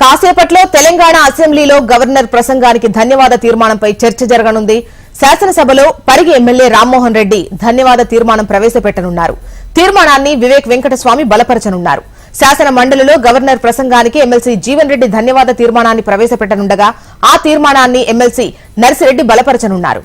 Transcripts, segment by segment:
కాసేపట్లో తెలంగాణ అసెంబ్లీలో గవర్నర్ ప్రసంగానికి ధన్యవాద తీర్మానంపై చర్చ జరగనుంది. శాసనసభలో పరిగి ఎమ్మెల్యే రామ్మోహన్ రెడ్డి ధన్యవాద తీర్మానం ప్రవేశపెట్టనున్నారు. తీర్మానాన్ని వివేక్ వెంకటస్వామి బలపరచనున్నారు. శాసన మండలిలో గవర్నర్ ప్రసంగానికి ఎమ్మెల్సీ జీవన్ రెడ్డి ధన్యవాద తీర్మానాన్ని ప్రవేశపెట్టనుండగా ఆ తీర్మానాన్ని ఎమ్మెల్సీ నర్సిరెడ్డి బలపరచనున్నారు.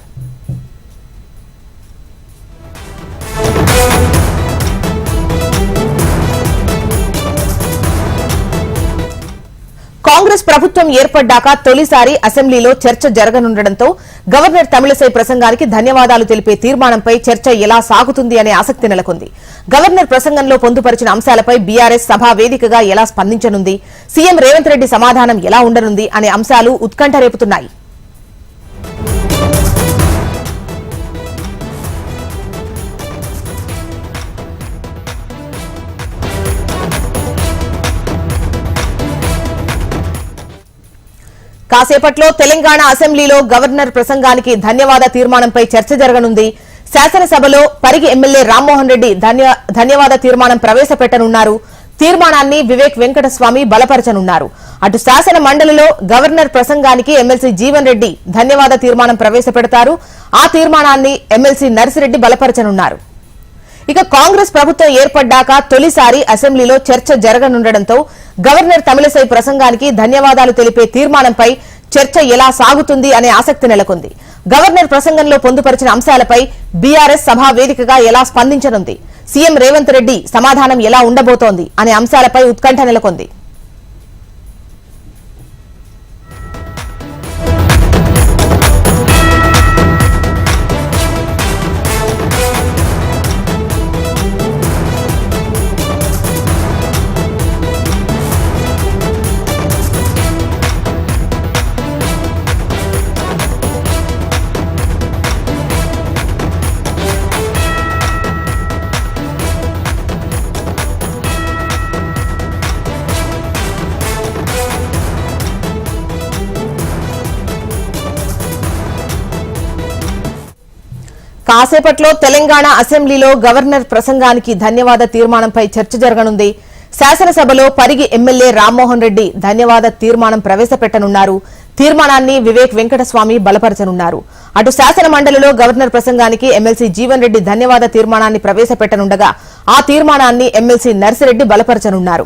కాంగ్రెస్ ప్రభుత్వం ఏర్పడ్డాక తొలిసారి అసెంబ్లీలో చర్చ జరగనుండటంతో గవర్నర్ తమిళసై ప్రసంగానికి ధన్యవాదాలు తెలిపే తీర్మానంపై చర్చ ఎలా సాగుతుంది అనే ఆసక్తి నెలకొంది. గవర్నర్ ప్రసంగంలో పొందుపరిచిన అంశాలపై బీఆర్ఎస్ సభా వేదికగా ఎలా స్పందించనుంది? సీఎం రేవంత్ రెడ్డి సమాధానం ఎలా ఉండనుంది? అనే అంశాలు ఉత్కంఠ రేపుతున్నాయి. కాసేపట్లో తెలంగాణ అసెంబ్లీలో గవర్నర్ ప్రసంగానికి ధన్యవాద తీర్మానంపై చర్చ జరగనుంది. శాసనసభలో పరిగి ఎమ్మెల్యే రామ్మోహన్ రెడ్డి ధన్యవాద తీర్మానం ప్రవేశపెట్టనున్నారు. తీర్మానాన్ని వివేక్ వెంకటస్వామి బలపరచనున్నారు. అటు శాసన మండలిలో గవర్నర్ ప్రసంగానికి ఎమ్మెల్సీ జీవన్ రెడ్డి ధన్యవాద తీర్మానం ప్రవేశపెడతారు. ఆ తీర్మానాన్ని ఎమ్మెల్సీ నర్సిరెడ్డి బలపరచనున్నారు. ఇక కాంగ్రెస్ ప్రభుత్వం ఏర్పడ్డాక తొలిసారి అసెంబ్లీలో చర్చ జరగనుండటంతో గవర్నర్ తమిళసై ప్రసంగానికి ధన్యవాదాలు తెలిపే తీర్మానంపై చర్చ ఎలా సాగుతుంది అనే ఆసక్తి నెలకొంది. గవర్నర్ ప్రసంగంలో పొందుపరిచిన అంశాలపై బీఆర్ఎస్ సభా వేదికగా ఎలా స్పందించనుంది? సీఎం రేవంత్ రెడ్డి సమాధానం ఎలా ఉండబోతోంది? అనే అంశాలపై ఉత్కంఠ నెలకొంది. కాసేపట్లో తెలంగాణ అసెంబ్లీలో గవర్నర్ ప్రసంగానికి ధన్యవాద తీర్మానంపై చర్చ జరగనుంది. శాసనసభలో పరిగి ఎమ్మెల్యే రామ్మోహన్ రెడ్డి ధన్యవాద తీర్మానం ప్రవేశపెట్టనున్నారు. తీర్మానాన్ని వివేక్ వెంకటస్వామి బలపరచనున్నారు. అటు శాసన మండలిలో గవర్నర్ ప్రసంగానికి ఎమ్మెల్సీ జీవన్ రెడ్డి ధన్యవాద తీర్మానాన్ని ప్రవేశపెట్టనుండగా ఆ తీర్మానాన్ని ఎమ్మెల్సీ నర్సిరెడ్డి బలపరచనున్నారు.